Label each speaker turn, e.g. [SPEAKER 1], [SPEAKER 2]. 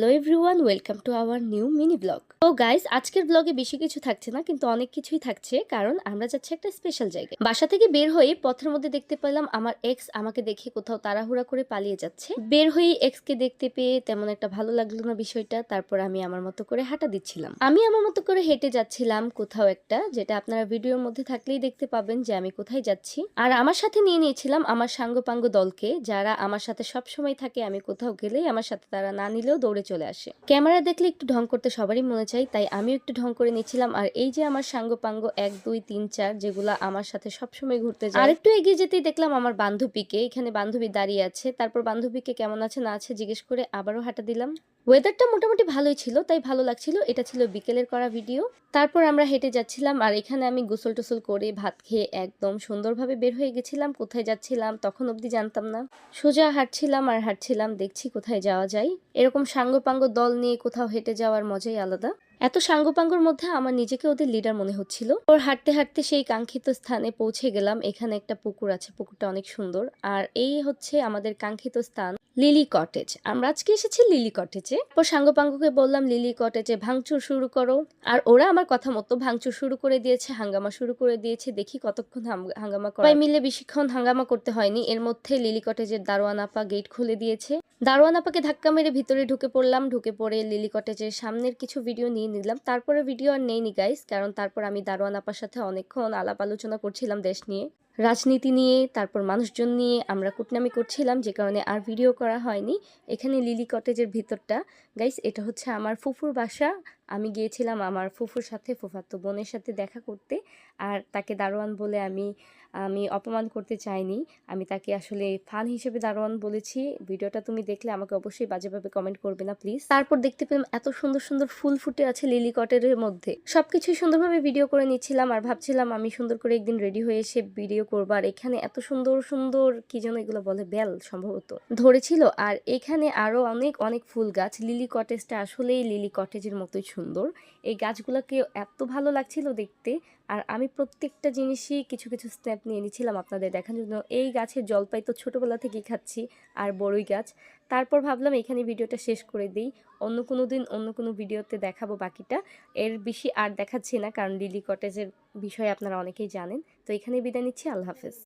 [SPEAKER 1] Hello everyone welcome to our new mini vlog তো guys আজকের ব্লগে বেশি কিছু থাকছে না, কিন্তু অনেক কিছুই থাকছে, কারণ আমরা যাচ্ছি একটা স্পেশাল জায়গায়। বাসা থেকে বের হয়ে পথের মধ্যে দেখতে পেলাম আমার এক্স আমাকে দেখে কোথাও তাড়াহুড়া করে পালিয়ে যাচ্ছে। বের হয়ে এক্স কে দেখতে পেয়ে তেমন একটা ভালো লাগল না বিষয়টা, তারপর আমি আমার মতো করে হাঁটা দিচ্ছিলাম। আমি আমার মতো করে হেঁটে যাচ্ছিলাম কোথাও একটা, যেটা আপনারা ভিডিওর মধ্যে থাকলেই দেখতে পাবেন যে আমি কোথায় যাচ্ছি। আর আমার সাথে নিয়ে নিয়েছিলাম আমার সাঙ্গপাঙ্গ দলকে, যারা আমার সাথে সব সময় থাকে, আমি কোথাও গেলেই আমার সাথে তারা না নিলেও দৌড়ে চলে আসে। ক্যামেরা দেখলে একটু ঢং করতে সবারই মনে চাই, তাই আমিও একটু ঢং করে নিয়েছিলাম আর এই যে আমার সাঙ্গ পাঙ্গ এক, দুই, তিন, চার, যেগুলো আমার সাথে সবসময় ঘুরতে যায়। আর একটু এগিয়ে যেতেই দেখলাম আমার বান্ধবীকে। এখানে বান্ধবী দাঁড়িয়ে আছে। তারপর বান্ধবীকে কেমন আছে না আছে জিজ্ঞেস করে আবারও হাঁটা দিলাম। ওয়েদারটা মোটামুটি ভালোই ছিল, তাই ভালো লাগছিল। এটা ছিল বিকেলের করা ভিডিও তারপর আমরা হেঁটে যাচ্ছিলাম, আর এখানে আমি গোসল টোসল করে ভাত খেয়ে একদম সুন্দরভাবে বের হয়ে গেছিলাম, কোথায় যাচ্ছিলাম তখন অবধি জানতাম না। সোজা হাঁটছিলাম আর হাঁটছিলাম, দেখছি কোথায় যাওয়া যায়। এরকম সাঙ্গপাঙ্গ দল নিয়ে কোথাও হেঁটে যাওয়ার মজাই আলাদা। এত সাঙ্গপাঙ্গর মধ্যে আমার নিজেকে ওদের লিডার মনে হচ্ছিল। ওর হাঁটতে হাঁটতে সেই কাঙ্ক্ষিত স্থানে পৌঁছে গেলাম। এখানে একটা পুকুর আছে, পুকুরটা অনেক সুন্দর। আর এই হচ্ছে আমাদের কাঙ্ক্ষিত স্থান। Lily cottage. আমরা আজকে এসেছি লিলি কটেজে। পর সাঙ্গপাঙ্গকে বললাম লিলি কটেজে ভাঙচুর শুরু করো। আর ওরা আমার কথা মতো ভাঙচুর শুরু করে দিয়েছে হাঙ্গামা শুরু করে দিয়েছে। দেখি কতক্ষণ হাঙ্গামা করে মিলে বেশিক্ষণ হাঙ্গামা করতে হয়নি। এর মধ্যে লিলি কটেজের দারোয়ান আপা গেট খুলে দিয়েছে। দারোয়ান আপাকে ধাক্কা মেরে ভিতরে ঢুকে পড়লাম। ঢুকে পড়ে লিলি কটেজের সামনের কিছু ভিডিও নিয়ে নিলাম। তারপরে ভিডিও আর নেইনি গাইস কারণ তারপর আমি দারোয়ান আপার সাথে অনেকক্ষণ আলাপ আলোচনা করছিলাম দেশ নিয়ে। রাজনীতি নিয়ে, তারপর মানুষজন নিয়ে আমরা কুটনামি করছিলাম, যে কারণে আর ভিডিও করা হয়নি। এখানে লিলি কটেজের ভিতরটা। গাইস এটা হচ্ছে আমার ফুফুর বাসা। আমি গিয়েছিলাম আমার ফুফুর সাথে, ফুফাতো বোনের সাথে দেখা করতে। আর তাকে দারোয়ান বলে আমি আমি অপমান করতে চাইনি। আমি তাকে আসলে ফান হিসেবে দারোয়ান বলেছি। ভিডিওটা তুমি দেখলে আমাকে অবশ্যই বাজেভাবে কমেন্ট করবে না প্লিজ তারপর দেখতে পেলাম এত সুন্দর সুন্দর ফুল ফুটে আছে লিলি কটের মধ্যে। সবকিছুই সুন্দরভাবে ভিডিও করে নিচ্ছিলাম আর ভাবছিলাম আমি সুন্দর করে একদিন রেডি হয়ে এসে ভিডিও করব। আর এখানে এত সুন্দর সুন্দর কি যেন এগুলো বলে বেল সম্ভবত ধরেছিল। আর এখানে আরও অনেক অনেক ফুল গাছ। লিলি কটেজটা আসলেই লিলি কটেজের মতোই সুন্দর। এই গাছগুলোকে এত ভালো লাগছিল দেখতে। আর আমি প্রত্যেকটা জিনিসই কিছু কিছু স্ন্যাপ নিয়ে নিয়েছিলাম আপনাদের দেখানোর জন্য। এই গাছের জলপাই তো ছোটোবেলা থেকেই খাচ্ছি, আর বড়ই গাছ। তারপর ভাবলাম এখানে ভিডিওটা শেষ করে দিই। অন্য কোনো দিন অন্য কোনো ভিডিওতে দেখাবো বাকিটা। এর বেশি আর দেখাচ্ছি না, কারণ লিলি কটেজের বিষয়ে আপনারা অনেকেই জানেন। তো এখানে বিদায় নিচ্ছি, আল্লাহ হাফেজ।